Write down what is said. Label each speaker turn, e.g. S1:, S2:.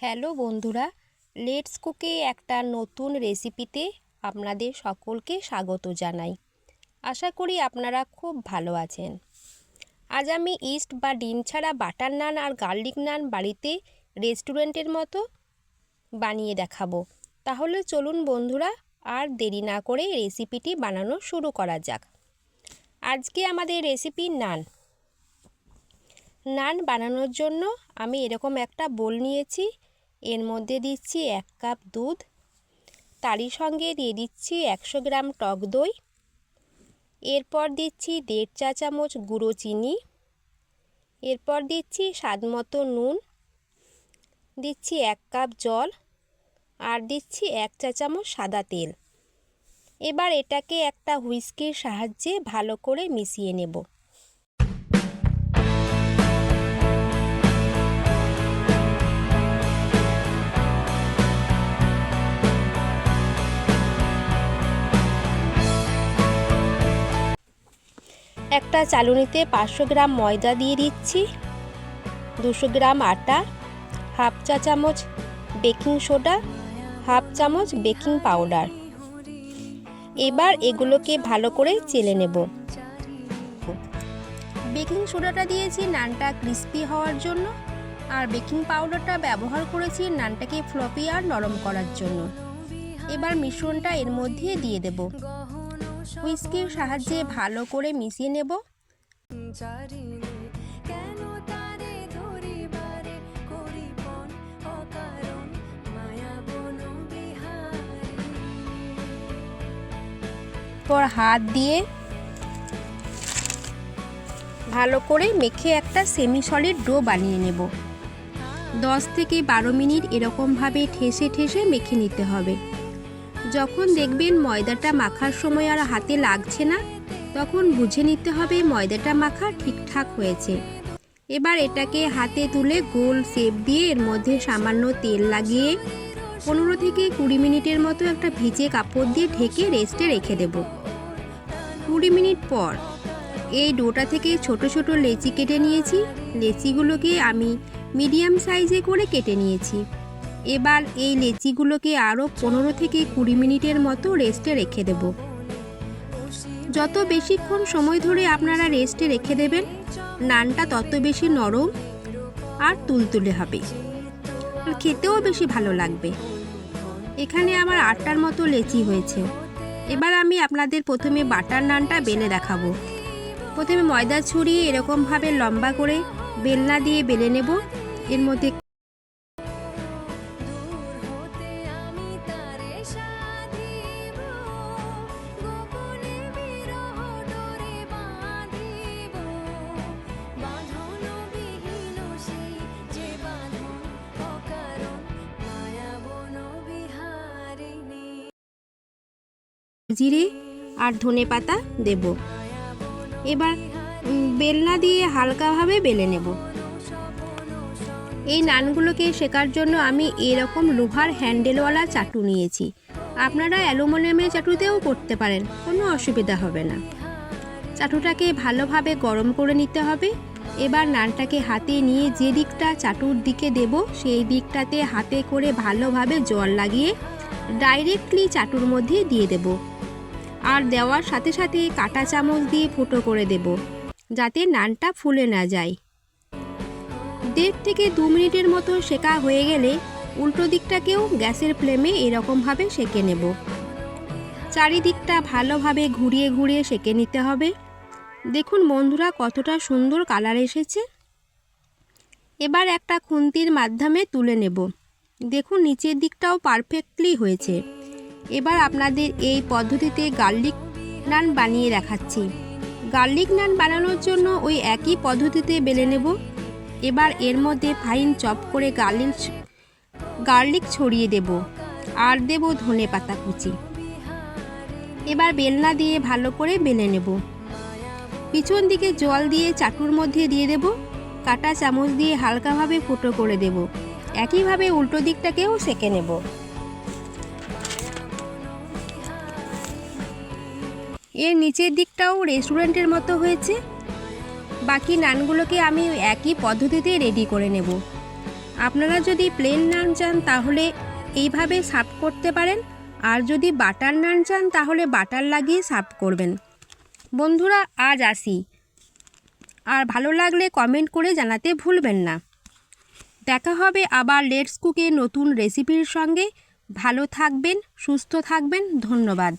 S1: Hello বন্ধুরা let's কুকে একটা নতুন রেসিপিতে আপনাদের সকলকে স্বাগত জানাই। আশা করি আপনারা খুব ভালো আছেন। আজ আমি ইস্ট বা ডিম ছাড়া বাটার নান আর গার্লিক নান বাড়িতে রেস্টুরেন্টের মতো বানিয়ে দেখাবো। তাহলে চলুন বন্ধুরা, আর দেরি না করে রেসিপিটি বানানো শুরু করা যাক। আজকে আমাদের রেসিপি নান নান বানানোর জন্য আমি এরকম একটা বোল নিয়েছি এর মধ্যে দিচ্ছি এক কাপ দুধ। তারই সঙ্গে দিয়ে দিচ্ছি একশো গ্রাম টক দই। এরপর দিচ্ছি দেড় চা চামচ গুঁড়ো চিনি। এরপর দিচ্ছি স্বাদ মতো নুন। দিচ্ছি এক কাপ জল আর দিচ্ছি এক চা চামচ সাদা তেল। এবার এটাকে একটা হুইস্কির সাহায্যে ভালো করে মিশিয়ে নেব। একটা চালুনিতে পাঁচশো গ্রাম ময়দা দিয়ে দিচ্ছি, দুশো গ্রাম আটা, হাফ চা চামচ বেকিং সোডা, হাফ চামচ বেকিং পাউডার। এবার এগুলোকে ভালো করে চেলে নেব। বেকিং সোডাটা দিয়েছি নানটা ক্রিস্পি হওয়ার জন্য, আর বেকিং পাউডারটা ব্যবহার করেছি নানটাকে ফ্লপি আর নরম করার জন্য। এবার মিশ্রণটা এর মধ্যে দিয়ে দেব। হুইস্কির সাহায্যে ভালো করে মিশিয়ে নেব। পর হাত দিয়ে ভালো করে মেখে একটা সেমি সলিড ডো বানিয়ে নেব। দশ থেকে বারো মিনিট এরকমভাবে ঠেসে ঠেসে মেখে নিতে হবে। যখন দেখবেন ময়দাটা মাখার সময় আর হাতে লাগছে না, তখন বুঝে নিতে হবে ময়দাটা মাখা ঠিকঠাক হয়েছে। এবার এটাকে হাতে তুলে গোল শেপ দিয়ে এর মধ্যে সামান্য তেল লাগিয়ে পনেরো থেকে কুড়ি মিনিটের মতো একটা ভিজে কাপড় দিয়ে ঢেকে রেস্টে রেখে দেব। কুড়ি মিনিট পর এই ডোটা থেকে ছোট ছোট লেচি কেটে নিয়েছি। লেচিগুলোকে আমি মিডিয়াম সাইজে করে কেটে নিয়েছি। এবার এই লেচিগুলোকে আরও পনেরো থেকে কুড়ি মিনিটের মতো রেস্টে রেখে দেব। যত বেশিক্ষণ সময় ধরে আপনারা রেস্টে রেখে দেবেন, নানটা তত বেশি নরম আর তুলতুলে হবে। আর খেতেও বেশি ভালো লাগবে। এখানে আমার আটটার মতো লেচি হয়েছে। এবার আমি আপনাদের প্রথমে বাটার নানটা বেলে দেখাবো। প্রথমে ময়দা ছড়িয়ে এরকমভাবে লম্বা করে বেলনা দিয়ে বেলে নেব। এর মধ্যে জিরে আর ধনে পাতা দেব। এবার বেলনা দিয়ে হালকাভাবে বেলে নেব। এই নানগুলোকে শেখার জন্য আমি এরকম লোহার হ্যান্ডেলওয়ালা চাটু নিয়েছি। আপনারা অ্যালুমিনিয়ামের চাটুতেও করতে পারেন, কোনো অসুবিধা হবে না। চাটুটাকে ভালোভাবে গরম করে নিতে হবে। এবার নানটাকে হাতে নিয়ে যে দিকটা চাটুর দিকে দেব, সেই দিকটাতে হাতে করে ভালোভাবে জল লাগিয়ে ডাইরেক্টলি চাটুর মধ্যে দিয়ে দেব। আর দেওয়ার সাথে সাথে কাটা চামচ দিয়ে ফুটো করে দেব, যাতে নানটা ফুলে না যায়। দেড় থেকে দু মিনিটের মতো শেকা হয়ে গেলে উল্টো দিকটাকেও গ্যাসের ফ্লেমে এরকমভাবে সেকে নেব। চারিদিকটা ভালোভাবে ঘুরিয়ে ঘুরিয়ে সেকে নিতে হবে। দেখুন বন্ধুরা, কতটা সুন্দর কালার এসেছে। এবার একটা খুন্তির মাধ্যমে তুলে নেব। দেখুন, নিচের দিকটাও পারফেক্টলি হয়েছে। এবার আপনাদের এই পদ্ধতিতে গার্লিক নান বানিয়ে দেখাচ্ছি। গার্লিক নান বানানোর জন্য ওই একই পদ্ধতিতে বেলে নেব। এবার এর মধ্যে ফাইন চপ করে গার্লিক গার্লিক ছড়িয়ে দেব আর দেব ধনে পাতা কুচি। এবার বেলনা দিয়ে ভালো করে বেলে নেব। পিছন দিকে জল দিয়ে চাটুর মধ্যে দিয়ে দেব। কাটা চামচ দিয়ে হালকাভাবে ফুটো করে দেব। একইভাবে উল্টো দিকটাকেও সেঁকে নেব। এর নিচের দিকটাও রেস্টুরেন্টের মতো হয়েছে। বাকি নানগুলোকে আমি একই পদ্ধতিতে রেডি করে নেব। আপনারা যদি প্লেন নান চান, তাহলে এইভাবে সার্ভ করতে পারেন। আর যদি বাটার নান চান, তাহলে বাটার লাগিয়ে সার্ভ করবেন। বন্ধুরা, আজ আসি। আর ভালো লাগলে কমেন্ট করে জানাতে ভুলবেন না। দেখা হবে আবার লেটস কুকে নতুন রেসিপির সঙ্গে। ভালো থাকবেন, সুস্থ থাকবেন, ধন্যবাদ।